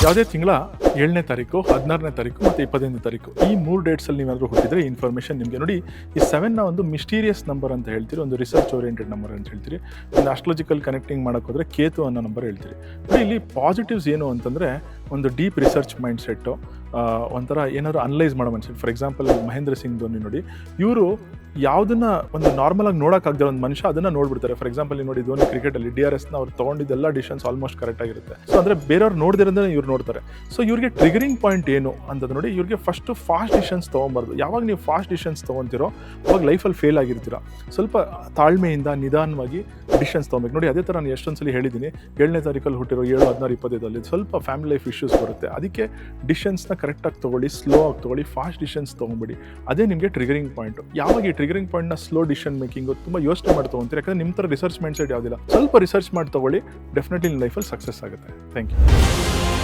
ಯಾವುದೇ ತಿಂಗಳ ಏಳನೇ ತಾರೀಕು, ಹದಿನಾರನೇ ತಾರೀಕು ಮತ್ತು ಇಪ್ಪತ್ತೈದನೇ ತಾರೀಕು. ಈ ಮೂರು ಡೇಟ್ಸಲ್ಲಿ ನೀವೇನಾದರೂ ಹುಟ್ಟಿದ್ರೆ ಇನ್ಫಾರ್ಮೇಷನ್ ನಿಮಗೆ ನೋಡಿ, ಈ ಸೆವೆನ್ನ ಒಂದು ಮಿಸ್ಟೀರಿಯಸ್ ನಂಬರ್ ಅಂತ ಹೇಳ್ತೀರಿ, ಒಂದು ರಿಸರ್ಚ್ ಓರಿಯೆಂಟೆಡ್ ನಂಬರ್ ಅಂತ ಹೇಳ್ತೀರಿ. ಒಂದು ಆಸ್ಟ್ರಾಲಜಿಕಲ್ ಕನೆಕ್ಟಿಂಗ್ ಮಾಡೋಕ್ಕೋದ್ರೆ ಕೇತು ಅನ್ನೋ ನಂಬರ್ ಹೇಳ್ತೀರಿ. ಬಟ್ ಇಲ್ಲಿ ಪಾಸಿಟಿವ್ಸ್ ಏನು ಅಂತಂದರೆ, ಒಂದು ಡೀಪ್ ರಿಸರ್ಚ್ ಮೈಂಡ್ ಸೆಟ್ಟು ಒಂಥರ ಏನಾದ್ರು ಅನಲೈಸ್ ಮಾಡೋ ಮನುಷ್ಯ ಫಾರ್ ಎಕ್ಸಾಂಪಲ್ ಮಹೇಂದ್ರ ಸಿಂಗ್ ಧೋನಿ ನೋಡಿ, ಇವರು ಯಾವುದನ್ನ ಒಂದು ನಾರ್ಮಲ್ ಆಗಿ ನೋಡೋಕ್ಕಾಗದೆ ಒಂದು ಮನುಷ್ಯ ಅದನ್ನ ನೋಡ್ಬಿಡ್ತಾರೆ. ಫಾರ್ ಎಕ್ಸಾಂಪಲ್ ನೋಡಿ ಧೋನಿ ಕ್ರಿಕೆಟಲ್ಲಿ ಡಿ ಆರ್ ಎಸ್ನ ಅವ್ರು ತೊಗೊಂಡಿದ್ದೆಲ್ಲ ಡಿಸಿಷನ್ಸ್ ಆಲ್ಮೋಸ್ಟ್ ಕರೆಕ್ಟ್ ಆಗಿರುತ್ತೆ. ಸೊ ಅಂದರೆ ಬೇರೆಯವ್ರು ನೋಡಿದ್ರೆ ಇವ್ರು ನೋಡ್ತಾರೆ. ಸೊ ಟ್ರಿಗರಿಂಗ್ ಪಾಯಿಂಟ್ ಏನು ಅಂತಂದು ನೋಡಿ ಇವ್ರಿಗೆ ಫಸ್ಟ್ ಫಾಸ್ಟ್ ಡಿಶನ್ಸ್ ತೊಗೊಬಾರ್ದು. ಯಾವಾಗ ನೀವು ಫಾಸ್ಟ್ ಡಿಶನ್ಸ್ ತೊಗೊತಿರೋ ಅವಾಗ ಲೈಫಲ್ಲಿ ಫೇಲ್ ಆಗಿರ್ತೀರ. ಸ್ವಲ್ಪ ತಾಳ್ಮೆಯಿಂದ ನಿಧಾನವಾಗಿ ಡಿಶನ್ಸ್ ತೊಗೊಬೇಕು. ನೋಡಿ ಅದೇ ಥರ ನಾನು ಎಷ್ಟೊಂದು ಸಲ ಹೇಳಿದ್ದೀನಿ ಏಳನೇ ತಾರೀಕಲ್ಲಿ ಹುಟ್ಟಿರೋ ಏಳು, ಹದಿನಾರು ಇಪ್ಪತ್ತೈದಲ್ಲಿ ಸ್ವಲ್ಪ ಫ್ಯಾಮಿಲಿ ಲೈಫ್ ಇಶ್ಯೂಸ್ ಬರುತ್ತೆ. ಅದಕ್ಕೆ ಡಿಶನ್ಸ್ನ ಕರೆಕ್ಟಾಗಿ ತೊಗೊಳ್ಳಿ ಸ್ಲೋ ಆಗಿ ತೊಗೊಳ್ಳಿ ಫಾಸ್ಟ್ ಡಿಶನ್ಸ್ ತೊಗೊಂಬಿಡಿ. ಅದೇ ನಿಮಗೆ ಟ್ರಿಗರಿಂಗ್ ಪಾಯಿಂಟ್ ಯಾವಾಗ ಈ ಟ್ರಿಗರಿಂಗ್ ಪಾಯಿಂಟ್ನ ಸ್ಲೋ ಡಿಶನ್ ಮೇಕಿಂಗ್ ತುಂಬ ಯೋಚನೆ ಮಾಡಿ ತೊಗೊಂತೀರಿ ಯಾಕಂದರೆ ನಿಮ್ಮ ಥರ ರಿಸರ್ಚ್ ಮೈಂಡ್ ಯಾವುದಿಲ್ಲ. ಸ್ವಲ್ಪ ರಿಸರ್ಚ್ ಮಾಡಿ ತೊಗೊಳ್ಳಿ ಡೆಫಿನೆಟ್ಲಿ ಲೈಫಲ್ಲಿ ಸಕ್ಸಸ್ ಆಗುತ್ತೆ. Thank you